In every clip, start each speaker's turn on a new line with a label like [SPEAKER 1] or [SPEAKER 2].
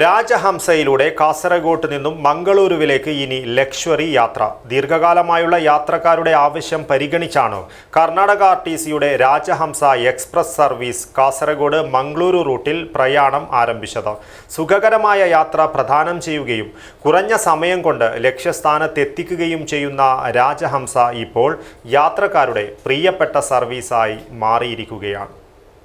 [SPEAKER 1] രാജഹംസയിലൂടെ കാസർഗോട്ട് നിന്നും മംഗളൂരുവിലേക്ക് ഇനി ലക്ഷറി യാത്ര. ദീർഘകാലമായുള്ള യാത്രക്കാരുടെ ആവശ്യം പരിഗണിച്ചാണ് കർണാടക ആർ ടി സിയുടെ രാജഹംസ എക്സ്പ്രസ് സർവീസ് കാസർഗോഡ് മംഗളൂരു റൂട്ടിൽ പ്രയാണം ആരംഭിച്ചത്. സുഖകരമായ യാത്ര പ്രദാനം ചെയ്യുകയും കുറഞ്ഞ സമയം കൊണ്ട് ലക്ഷ്യസ്ഥാനത്തെത്തിക്കുകയും ചെയ്യുന്ന രാജഹംസ ഇപ്പോൾ യാത്രക്കാരുടെ പ്രിയപ്പെട്ട സർവീസായി മാറിയിരിക്കുകയാണ്.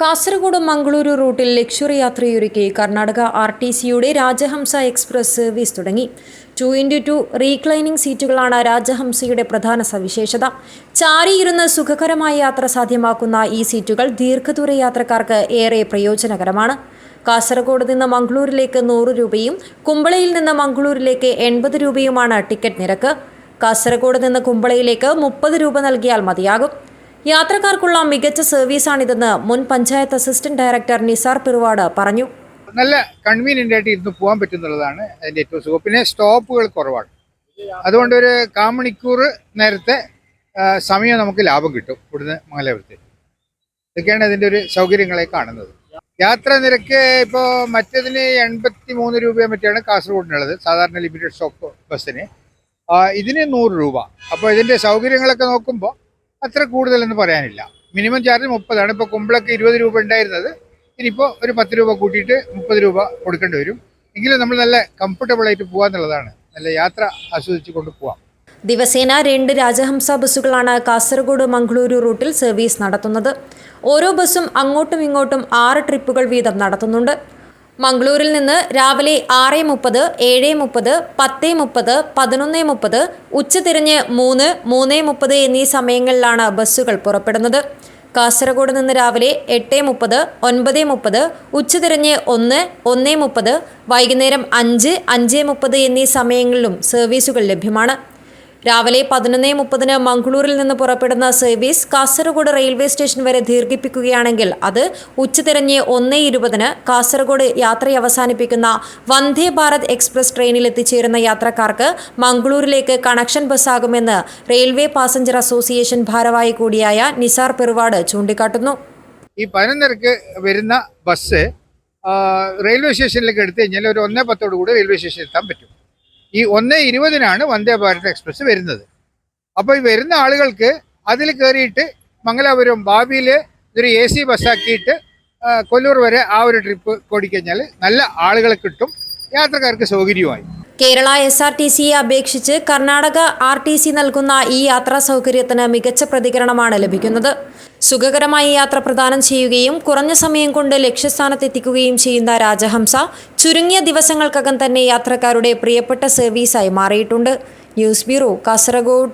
[SPEAKER 2] Kasaragod Mangaluru റൂട്ടിൽ ലക്ഷറി യാത്രയൊരുക്കി കർണാടക ആർ ടി സിയുടെ രാജഹംസ എക്സ്പ്രസ് സർവീസ് തുടങ്ങി. ടു ഇന്റു ടു റീക്ലൈനിംഗ് സീറ്റുകളാണ് രാജഹംസയുടെ പ്രധാന സവിശേഷത. ചാരിയിരുന്ന് സുഖകരമായ യാത്ര സാധ്യമാക്കുന്ന ഈ സീറ്റുകൾ ദീർഘദൂര യാത്രക്കാർക്ക് ഏറെ പ്രയോജനകരമാണ്. കാസർഗോഡ് നിന്ന് മംഗളൂരിലേക്ക് നൂറ് രൂപയും കുമ്പളയിൽ നിന്ന് മംഗളൂരിലേക്ക് എൺപത് രൂപയുമാണ് ടിക്കറ്റ് നിരക്ക്. കാസർഗോഡ് നിന്ന് കുമ്പളയിലേക്ക് മുപ്പത് രൂപ നൽകിയാൽ മതിയാകും. യാത്രക്കാർക്കുള്ള മികച്ച സർവീസാണിതെന്ന് മുൻ പഞ്ചായത്ത് അസിസ്റ്റന്റ് ഡയറക്ടർ നിസാർ പിറുവാട് പറഞ്ഞു.
[SPEAKER 3] നല്ല കൺവീനിയന്റ് ആയിട്ട് ഇരുന്ന് പോകാൻ പറ്റുന്നുള്ളതാണ് അതിന്റെ ഏറ്റവും സുഖം. പിന്നെ സ്റ്റോപ്പുകൾ കുറവാണ്. അതുകൊണ്ട് ഒരു കാമണിക്കൂർ നേരത്തെ സമയം നമുക്ക് ലാഭം കിട്ടും ഇവിടുന്ന് മംഗലാപുരത്ത്. ഇതൊക്കെയാണ് ഇതിന്റെ ഒരു സൗകര്യങ്ങളെ കാണുന്നത്. യാത്രാ നിരക്ക് ഇപ്പോൾ മറ്റതിന് എൺപത്തി മൂന്ന് രൂപയെ മറ്റാണ് കാസർഗോഡിനുള്ളത്. സാധാരണ ലിമിറ്റഡ് സ്റ്റോപ്പ് ബസ്സിന്. ഇതിന് നൂറ് രൂപ. അപ്പോൾ ഇതിന്റെ സൗകര്യങ്ങളൊക്കെ നോക്കുമ്പോൾ അത്ര കൂടുതലെന്ന് പറയാനില്ല. മിനിമം ചാർജ് മുപ്പതാണ്. ഇപ്പോൾ കുമ്പളൊക്കെ ഇരുപത് രൂപ ഉണ്ടായിരുന്നത്. ഇനിയിപ്പോൾ ഒരു പത്ത് രൂപ കൂട്ടിയിട്ട് മുപ്പത് രൂപ കൊടുക്കേണ്ടി വരും. എങ്കിലും നമ്മൾ നല്ല കംഫർട്ടബിൾ ആയിട്ട് പോകാന്നുള്ളതാണ് നല്ല യാത്ര ആസ്വദിച്ച് കൊണ്ട് പോവാം.
[SPEAKER 2] ദിവസേന രണ്ട് രാജഹംസ ബസ്സുകളാണ് കാസർഗോഡ് മംഗളൂരു റൂട്ടിൽ സർവീസ് നടത്തുന്നത്. ഓരോ ബസ്സും അങ്ങോട്ടും ഇങ്ങോട്ടും ആറ് ട്രിപ്പുകൾ വീതം നടത്തുന്നുണ്ട്. മംഗളൂരിൽ നിന്ന് രാവിലെ ആറ് മുപ്പത് ഏഴ് മുപ്പത് പത്ത് മുപ്പത് പതിനൊന്ന് മുപ്പത് ഉച്ചതിരിഞ്ഞ് മൂന്ന് മൂന്ന് മുപ്പത് എന്നീ സമയങ്ങളിലാണ് ബസ്സുകൾ പുറപ്പെടുന്നത്. കാസർഗോഡ് നിന്ന് രാവിലെ എട്ട് മുപ്പത് ഒൻപത് മുപ്പത് ഉച്ചതിരിഞ്ഞ് ഒന്ന് ഒന്ന് മുപ്പത് വൈകുന്നേരം അഞ്ച് അഞ്ച് മുപ്പത് എന്നീ സമയങ്ങളിലും സർവീസുകൾ ലഭ്യമാണ്. രാവിലെ പതിനൊന്ന് മുപ്പതിന് മംഗളൂരിൽ നിന്ന് പുറപ്പെടുന്ന സർവീസ് കാസർഗോഡ് റെയിൽവേ സ്റ്റേഷൻ വരെ ദീർഘിപ്പിക്കുകയാണെങ്കിൽ അത് ഉച്ചതിരിഞ്ഞ് ഒന്ന് ഇരുപതിന് കാസർഗോഡ് യാത്ര അവസാനിപ്പിക്കുന്ന വന്ദേ ഭാരത് എക്സ്പ്രസ് ട്രെയിനിൽ എത്തിച്ചേരുന്ന യാത്രക്കാർക്ക് മംഗളൂരിലേക്ക് കണക്ഷൻ ബസ്സാകുമെന്ന് റെയിൽവേ പാസഞ്ചർ അസോസിയേഷൻ ഭാരവാഹി കൂടിയായ നിസാർ പെരുവാട് ചൂണ്ടിക്കാട്ടുന്നു.
[SPEAKER 3] ഈ പതിനൊന്നരക്ക് വരുന്ന ബസ് റെയിൽവേ സ്റ്റേഷനിലേക്ക് എടുത്തു കഴിഞ്ഞാൽ ഒരു ഒന്നേ പത്തോടു കൂടി റെയിൽവേ സ്റ്റേഷനിൽ എത്താൻ പറ്റും. ഈ ഒന്ന് ഇരുപതിനാണ് വന്ദേ ഭാരത് എക്സ്പ്രസ് വരുന്നത്. അപ്പോൾ ഈ വരുന്ന ആളുകൾക്ക് അതിൽ കയറിയിട്ട് മംഗലാപുരം ഭാവിയിൽ ഇതൊരു എ സി ബസ്സാക്കിയിട്ട് കൊല്ലൂർ വരെ ആ ഒരു ട്രിപ്പ് ഓടിക്കഴിഞ്ഞാൽ നല്ല ആളുകളെ കിട്ടും യാത്രക്കാർക്ക് സൗകര്യമായി.
[SPEAKER 2] കേരള എസ് ആർ ടി സിയെ അപേക്ഷിച്ച് കർണാടക ആർ ടി സി നൽകുന്ന ഈ യാത്രാ സൗകര്യത്തിന് മികച്ച പ്രതികരണമാണ് ലഭിക്കുന്നത്. സുഖകരമായ യാത്ര പ്രദാനം ചെയ്യുകയും കുറഞ്ഞ സമയം കൊണ്ട് ലക്ഷ്യസ്ഥാനത്തെത്തിക്കുകയും ചെയ്യുന്ന രാജഹംസ ചുരുങ്ങിയ ദിവസങ്ങൾക്കകം തന്നെ യാത്രക്കാരുടെ പ്രിയപ്പെട്ട സർവീസായി മാറിയിട്ടുണ്ട്. News bureau Kasaragod.